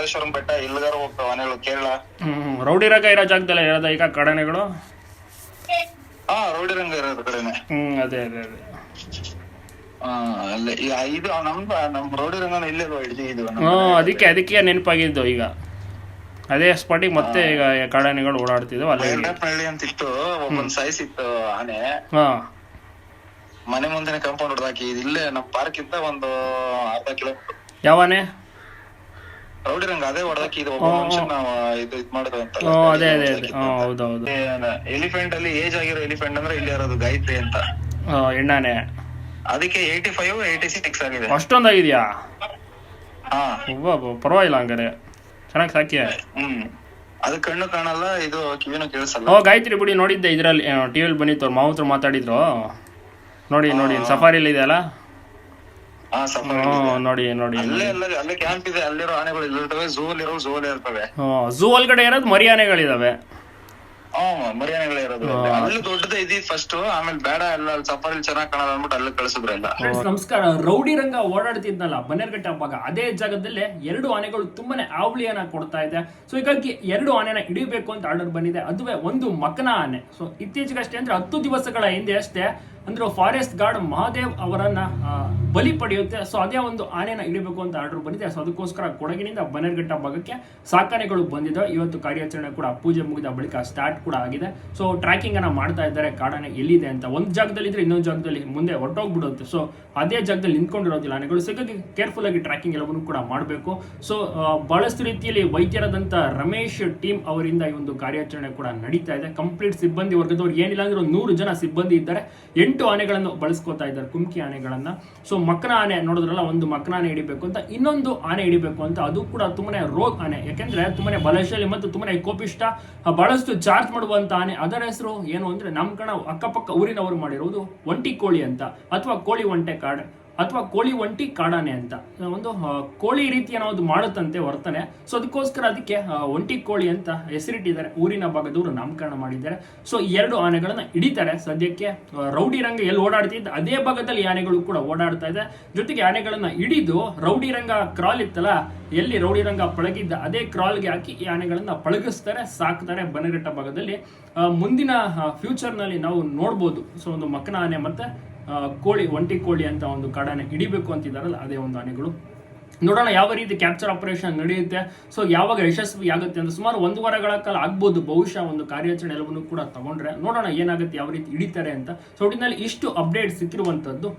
ಮಹೇಶ್ವರಂ ಬೆಟ್ಟ ಇಲ್ಲಿಗಾರ ಹೋಗ್ತಾವ ಆನೆಗಳು ಕೇರಳ ಹ್ಮ್ ರೌಡಿ ರಂಗ ಇರೋ ಜಾಗದಲ್ಲ ಇರೋದ ಈಗ ಕಡನೆಗಳು? ಹಾ ರೌಡಿ ರಂಗ ಇರೋದು ಕಡೆನೆ. ಹ್ಮ್ ಅದೇ ಅದೇ ಅದೇ. ಹಾ ಅಲ್ಲೇ ಈ- ಇದು ನಮ್ದು ನಮ್ ರೌಡಿ ರಂಗನ ಇಲ್ಲೇ ಅಲ್ವಾ ಇದು ನಮ್ಮ ಅದಕ್ಕೆ ಅದಕ್ಕೆ ನೆನಪಾಗಿದ್ದು ಈಗ. ಅದೇ ಸ್ಪಾಟಿಗೆ ಮತ್ತೆ ಈಗ ಕಾಡಾನೆಗಳು ಓಡಾಡ್ತಿದ್ವು ಅಲ್ಲಿ ಬೈಲ್ಡಪ್ಪನಹಳ್ಳಿ ಅಂತ ಇತ್ತು ಒಬ್ಬನ್ ಸೈಜ್ ಇತ್ತು ಆನೆ. ಹಾ. ಮನೆ ಮುಂದೆ ಕಂಪೌಂಡ್ ಹೊಡೆದಾಕಿ ಇಲ್ಲೇ ನಮ್ ಪಾರ್ಕ್ ಇಂದ ಒಂದು ಅರ್ಧ ಕಿಲೋಮೀಟರ್ ಯಾವನೇ ರೌಡಿ ರಂಗ ಅದೇ ಹೊಡೆದಾಕಿ ಇದು ಒಬ್ಬ ಇದು ಇದ್ ಮಾಡುದು ಅಂತ. ಅದೇ ಅದೇ ಅದೇ. ಹೌದೌದು. ಎಲಿಫೆಂಟ್ ಅಲ್ಲಿ ಏಜ್ ಆಗಿರೋ ಎಲಿಫೆಂಟ್ ಅಂದ್ರೆ ಇಲ್ಲಿ ಇರೋದು ಗಾಯತ್ರಿ ಅಂತ. ಎಣ್ಣಾನೆ ಅದಕ್ಕೆ ಏಯ್ಟಿ ಫೈವ್ ಏಯ್ಟಿ ಸಿಕ್ಸ್ ಆಗಿದೆ. ಅಷ್ಟೊಂದಾಗಿದ್ಯಾ? ಹಾ. ಪರವಾಗಿಲ್ಲ ಹಂಗಾರೆ. ಚೆನ್ನಾಗಿ ಸಾಕಿ ಹ್ಮ್. ಅದು ಕಣ್ಣು ಕಾಣಲ್ಲ ಇದು ಕಿವಿನೂ ಕೇಳಿಸಲ್ಲ. ಓ ಗಾಯತ್ರಿ ಬಿಡಿ ನೋಡಿದ್ದೆ ಇದರಲ್ಲಿ ಟಿವಿಲಿ ಬಂದಿತ್ತು ಅವ್ರ ಮಾವತ್ರ ಮಾತಾಡಿದ್ರು. ನೋಡಿ ನೋಡಿ ಸಫಾರಿಲಿ ಇದೆಯಲ್ಲ ನೋಡಿ ನೋಡಿ ಅಲ್ಲೇ ಕ್ಯಾಂಪ್ ಇದೆ ಅಲ್ಲಿರೋ ಆನೆಗಳು ಇಲ್ಲಿರ್ತವೆ ಝೂ ಅಲ್ಲಿರೋ ಝೂ ಅಲ್ಲಿ ಇರ್ತವೆ. ಝೂ ಒಳಗಡೆ ಇರೋದು ಮರಿ ಆನೆಗಳಿದಾವೆ. ಹ್ಮ್ ಮರಿ ಇರೋದು. ಅಲ್ಲಿ. ದೊಡ್ಡದೇ ಇದ್ದಿದ್ ಫಸ್ಟ್ ಆಮೇಲೆ ಬೇಡ ಎಲ್ಲ ಅಲ್ಲಿ ಸಫಾರಿ ಚೆನ್ನಾಗ್ ಕಾಣಲ್ಲ ಅಂದ್ಬಿಟ್ಟು ಅಲ್ಲಿ ಕಳಿಸಿದ್ರು ಎಲ್ಲ. ನಮಸ್ಕಾರ. ರೌಡಿ ರಂಗ ಓಡಾಡ್ತಿದ್ನಲ್ಲ ಬನ್ನೇರ್ಘಟ್ಟ ಭಾಗ ಅದೇ ಜಾಗದಲ್ಲೇ ಎರಡು ಆನೆಗಳು ತುಂಬಾನೇ ಆವಳಿಯನ್ನ ಕೊಡ್ತಾ ಇದೆ. ಸೊ ಹೀಗಾಗಿ ಎರಡು ಆನೆನ ಹಿಡಿಬೇಕು ಅಂತ ಆರ್ಡರ್ ಬಂದಿದೆ. ಅದುವೇ ಒಂದು ಮಕ್ಕನ ಆನೆ. ಸೊ ಇತ್ತೀಚೆಗಷ್ಟೇ ಅಂದ್ರೆ ಹತ್ತು ದಿವಸಗಳ ಹಿಂದೆ ಅಷ್ಟೇ ಅಂದ್ರೆ ಫಾರೆಸ್ಟ್ ಗಾರ್ಡ್ ಮಹಾದೇವ್ ಅವರನ್ನ ಬಲಿ ಪಡೆಯುತ್ತೆ. ಸೊ ಅದೇ ಒಂದು ಆನೆನ ಹಿಡಿಬೇಕು ಅಂತ ಆರ್ಡರ್ ಬಂದಿದೆ. ಸೊ ಅದಕ್ಕೋಸ್ಕರ ಕೊಡಗಿನಿಂದ ಬನ್ನೇರ್ಘಟ್ಟ ಭಾಗಕ್ಕೆ ಸಾಕಾನೆಗಳು ಬಂದಿದ್ದಾವೆ ಇವತ್ತು ಕಾರ್ಯಾಚರಣೆ ಕೂಡ ಪೂಜೆ ಮುಗಿದ ಬಳಿಕ ಸ್ಟಾರ್ಟ್ ಕೂಡ ಆಗಿದೆ. ಸೊ ಟ್ರ್ಯಾಕಿಂಗ್ ಅನ್ನ ಮಾಡ್ತಾ ಇದ್ದಾರೆ. ಕಾಡಾನೆ ಎಲ್ಲಿದೆ ಅಂತ. ಒಂದು ಜಾಗದಲ್ಲಿ ಇದ್ರೆ ಇನ್ನೊಂದು ಜಾಗದಲ್ಲಿ ಮುಂದೆ ಹೊರಟೋಗ್ಬಿಡುತ್ತೆ. ಸೊ ಅದೇ ಜಾಗದಲ್ಲಿ ನಿಂತ್ಕೊಂಡಿರೋದಿಲ್ಲ ಆನೆಗಳು. ಸಿಗಕ್ಕೆ ಕೇರ್ಫುಲ್ ಆಗಿ ಟ್ರ್ಯಾಕಿಂಗ್ ಎಲ್ಲವನ್ನು ಕೂಡ ಮಾಡಬೇಕು. ಸೊ ಬಹಳಷ್ಟು ರೀತಿಯಲ್ಲಿ ವೈದ್ಯರಾದಂಥ ರಮೇಶ್ ಟೀಮ್ ಅವರಿಂದ ಈ ಒಂದು ಕಾರ್ಯಾಚರಣೆ ಕೂಡ ನಡೀತಾ ಇದೆ. ಕಂಪ್ಲೀಟ್ ಸಿಬ್ಬಂದಿ ವರ್ಗದವ್ರು ಏನಿಲ್ಲ ಅಂದ್ರೆ ನೂರು ಜನ ಸಿಬ್ಬಂದಿ ಇದ್ದಾರೆ. ಎಂಟು ಆನೆಗಳನ್ನು ಬಳಸ್ಕೊತಾ ಇದ್ದಾರೆ. ಕುಮ್ಕಿ ಆನೆಗಳನ್ನ. ಸೊ ಮಕ್ಕನ ಆನೆ ನೋಡಿದ್ರಲ್ಲ, ಒಂದು ಮಕ್ಕನ ಆನೆ ಹಿಡಿಬೇಕು ಅಂತ, ಇನ್ನೊಂದು ಆನೆ ಹಿಡಿಬೇಕು ಅಂತ, ಅದು ಕೂಡ ತುಂಬನೇ ರೋಗ ಆನೆ. ಯಾಕೆಂದ್ರೆ ತುಂಬನೇ ಬಲಶಾಲಿ ಮತ್ತು ತುಂಬಾನೇ ಕೋಪಿಷ್ಟ ಬಹಳಷ್ಟು ಚಾರ್ಜ್ ಮಾಡುವಂತ ಆನೆ. ಅದರ ಹೆಸರು ಏನು ಅಂದ್ರೆ ನಮ್ಮ ಕಣ ಅಕ್ಕಪಕ್ಕ ಊರಿನವರು ಮಾಡಿರುವುದು ಒಂಟಿ ಕೋಳಿ ಅಂತ, ಅಥವಾ ಕೋಳಿ ಒಂಟೆ ಕಾಡ್. ಅಥವಾ ಕೋಳಿ ಒಂಟಿ ಕಾಡಾನೆ ಅಂತ. ಒಂದು ಕೋಳಿ ರೀತಿಯ ಒಂದು ಮಾಡುತ್ತಂತೆ ವರ್ತನೆ. ಸೊ ಅದಕ್ಕೋಸ್ಕರ ಅದಕ್ಕೆ ಒಂಟಿ ಕೋಳಿ ಅಂತ ಹೆಸರಿಟ್ಟಿದ್ದಾರೆ. ಊರಿನ ಭಾಗದವರು ನಾಮಕರಣ ಮಾಡಿದ್ದಾರೆ. ಸೊ ಎರಡು ಆನೆಗಳನ್ನ ಹಿಡಿತಾರೆ. ಸದ್ಯಕ್ಕೆ ರೌಡಿ ರಂಗ ಎಲ್ಲಿ ಓಡಾಡ್ತಿದ್ದ ಅದೇ ಭಾಗದಲ್ಲಿ ಆನೆಗಳು ಕೂಡ ಓಡಾಡ್ತಾ ಇದೆ. ಜೊತೆಗೆ ಆನೆಗಳನ್ನ ಹಿಡಿದು ರೌಡಿ ರಂಗ ಕ್ರಾಲ್ ಇತ್ತಲ್ಲ, ಎಲ್ಲಿ ರೌಡಿ ರಂಗ ಪಳಗಿದ್ದ ಅದೇ ಕ್ರಾಲ್ಗೆ ಹಾಕಿ ಈ ಆನೆಗಳನ್ನ ಪಳಗಿಸ್ತಾರೆ, ಸಾಕ್ತಾರೆ ಬನಘಟ್ಟ ಭಾಗದಲ್ಲಿ. ಮುಂದಿನ ಫ್ಯೂಚರ್ನಲ್ಲಿ ನಾವು ನೋಡ್ಬೋದು. ಸೊ ಒಂದು ಮಕ್ಕನ ಆನೆ ಮತ್ತೆ ಕೋಳಿ, ಒಂಟಿ ಕೋಳಿ ಅಂತ ಒಂದು ಕಾಡಾನೆ ಹಿಡಿಬೇಕು ಅಂತಿದಾರಲ್ಲ ಅದೇ ಒಂದು ಆನೆಗಳು. ನೋಡೋಣ ಯಾವ ರೀತಿ ಕ್ಯಾಪ್ಚರ್ ಆಪರೇಷನ್ ನಡೆಯುತ್ತೆ. ಸೊ ಯಾವಾಗ ಯಶಸ್ವಿ ಆಗುತ್ತೆ ಅಂತ ಸುಮಾರು ಒಂದು ವಾರಗಳ ಕಾಲ ಆಗ್ಬೋದು. ಬಹುಶಃ ಒಂದು ಕಾರ್ಯಾಚರಣೆ ಎಲ್ಲವನ್ನು ಕೂಡ ತಗೊಂಡ್ರೆ. ನೋಡೋಣ ಏನಾಗುತ್ತೆ, ಯಾವ ರೀತಿ ಹಿಡಿತಾರೆ ಅಂತ. ಸೊ ಒಟ್ಟಿನಲ್ಲಿ ಇಷ್ಟು ಅಪ್ಡೇಟ್ ಸಿಕ್ಕಿರುವಂತದ್ದು.